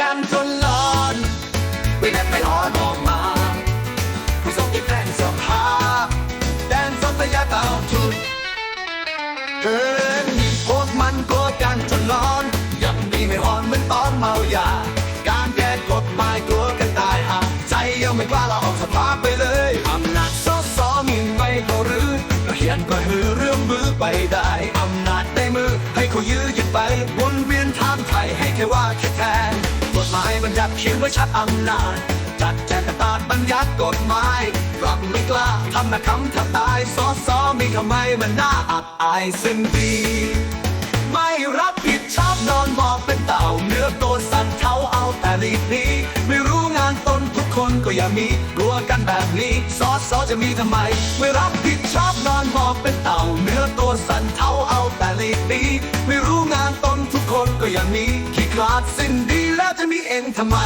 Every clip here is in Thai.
กันจนหลอนวิ่งเล่นไปรอนออกมาผู้ทรงยิ่งแรงสภาแดนสนสยาเต่าทุนเอินมีโพมันกลัวกันจนหลอน ยังมีไม่หอนเหมือนตอนเมายา การแก้กฎหมายกลัวกันตายอะใจยังไม่กล้าเราออกสภาไปเลยอำนาจซอสอมีไม่เขารือเขียนก็หือเรื่องมือไปได้อำนาจในมือให้เขายื้อยึดไปวนเวียนทางไทยให้แค่ว่า บัญญัติเขียนไว้ชัดอำนาจจัดแจงกระตาดบัญญัติกฎหมายกลับไม่กล้าทำนะคำทำตายสอสอมีทำไมมันน่าอับอายสิ้นดีไม่รับผิดชอบนอนหมอบเป็นเต่าเนื้อตัวสั่นเท้าเอาแต่หลีกหนีไม่รู้งานตนทุกคนก็อย่ามีกลัวกันแบบนี้ซอสอจะมีทำไม ไม่รับผิดชอบนอนหมอบเป็นเต่าเนื้อตัวสั่นเท้าเอาแต่หลีกหนีไม่รู้งานตนทุกคนก็อย่ามีขี้คลาดสิ้นดี แล้วจะมีเองทำไม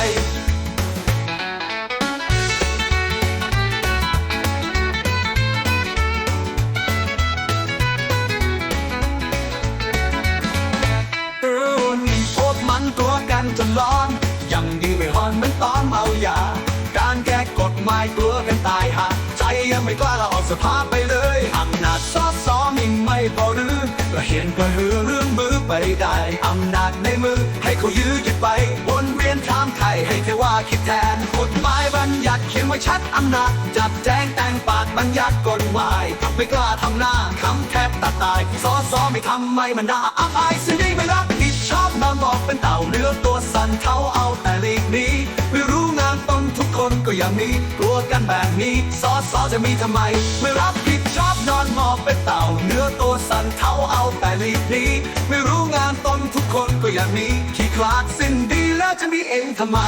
มันตัวกันจนร้อน ยังดีไม่ฮอนเหมือนตอนเมายา การแก้กฎหมายกลัวกันตายหาใจยังไม่กล้าลาออกสภาไป ไปได้อำนาจในมือให้เขายื้อยึดไปวนเวียนทางไทยให้เทว่าคิดแทนกฎหมายบัญญัติเขียนไว้ชัดอำนาจจับแจงแต่งปากบัญญัติกฎหมายไม่กล้าทำหน้าคำแทบตัดตายซอสอไม่ทำไม่มันน่าอับอายสิ่งนี้ไม่รับผิดชอบนอนบอกเป็นเต่าเนื้อตัวสั่นเขาเอาแต่หลีกหนี้ไม่รู้งานต้นทุกคนก็อย่างนี้กลัวกันแบบนี้ซอสอจะมีทำไม ไม่รับผิดชอบนอนหมอบเป็นเต่าเนื้อตัวสั่นเขาเอาแต่หลีกหนี้ คนก็อย่างนี้ขี้คลาดสิ้นดีแล้วจะมีเองทำไม